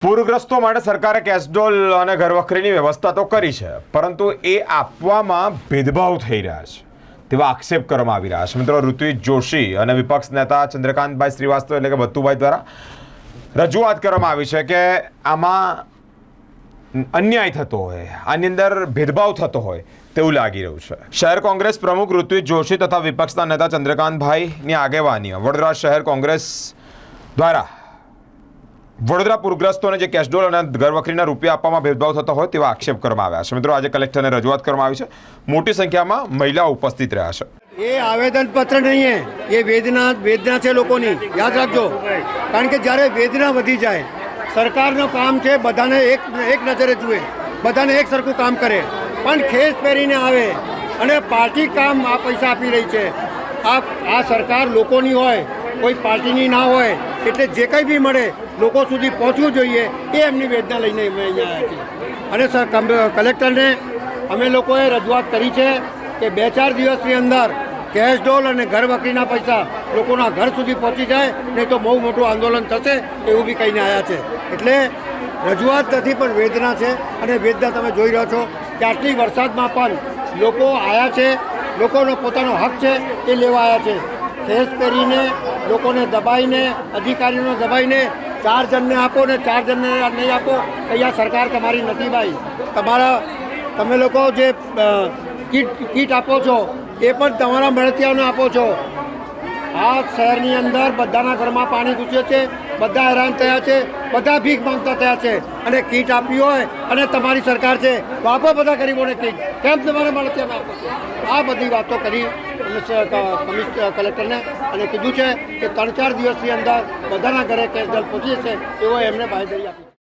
પૂરગ્રસ્તો માટે સરકારે કેસડોલ અને ઘરવખરીની વ્યવસ્થા તો કરી છે, પરંતુ એ આપવામાં ભેદભાવ થઈ રહ્યા છે. તેવા આક્ષેપ કરવામાં આવી રહ્યા છે. મિત્રો, ઋત્વિજ જોશી અને વિપક્ષ નેતા ચંદ્રકાંતભાઈ શ્રીવાસ્તવ એટલે કે ભત્તુભાઈ દ્વારા રજૂઆત કરવામાં આવી છે કે આમાં અન્યાય થતો હોય, આની અંદર ભેદભાવ થતો હોય તેવું લાગી રહ્યું છે. શહેર કોંગ્રેસ પ્રમુખ ઋત્વિક જોશી તથા વિપક્ષના નેતા ચંદ્રકાંતભાઈની આગેવાની વડોદરા શહેર કોંગ્રેસ દ્વારા વડોદરા પૂરગ્રસ્તોને જે કેશડોલ અને ઘરવખરીના રૂપિયા આપવામાં ભેદભાવ થતો હોય તેવા આક્ષેપ કરવામાં આવ્યા છે. મિત્રો, આજે કલેક્ટરને રજૂઆત કરવામાં આવી છે. મોટી સંખ્યામાં મહિલા ઉપસ્થિત રહ્યા છે. એ આવેદન પત્ર નહીં હે, એ વેદના વેદના છે લોકોની. યાદ રાખજો. કારણ કે જ્યારે વેદના વધી જાય, સરકારનું કામ છે બધાને એક એક નજરે જુએ, બધાને એક સરખું કામ કરે. પણ ખેસ પહેરીને આવે અને પાર્ટી કામ આ પૈસા આપી રહી છે. આ આ સરકાર લોકોની હોય, કોઈ પાર્ટીની ના હોય એટલે જે કંઈ બી મળે લોકો સુધી પહોંચવું જોઈએ એ એમની વેદના લઈને અમે અહીંયા આવ્યા છીએ. અને સર કલેક્ટરને અમે લોકોએ રજૂઆત કરી છે કે બે ચાર દિવસની અંદર કેશ ડોલ અને ઘર વકરીના પૈસા લોકોના ઘર સુધી પહોંચી જાય, નહીં તો બહુ મોટું આંદોલન થશે એવું બી કહીને આવ્યા છે. એટલે રજૂઆત નથી, પણ વેદના છે. અને વેદના તમે જોઈ રહ્યો છો કે આટલી વરસાદમાં પણ લોકો આવ્યા છે, લોકોનો પોતાનો હક છે એ લેવા આવ્યા છે. ખેસ પહેરીને લોકોને દબાઈને, અધિકારીઓને દબાઈને ચાર જણને આપો ને ચાર જણને નહીં આપો, અહીંયા સરકાર તમારી નથી ભાઈ. તમારા, તમે લોકો જે કીટ કીટ આપો છો, એ પણ તમારા મળતિયાઓને આપો છો. આ શહેરની અંદર બધાના ઘરમાં પાણી ઘૂસ્યું છે, બધા હેરાન થયા છે, બધા ભીખ માંગતા થયા છે અને કીટ આપી હોય અને તમારી સરકાર છે, તો આપો બધા ગરીબોને કીટ. કેમ તમારે મળતિયાને આપો આ બધી વાતો કરી કલેક્ટરને અને કીધું છે કે ત્રણ ચાર દિવસની અંદર બધાના ઘરે કેસ દલ પહોંચી જશે, એવો એમને બાહેધરી આપી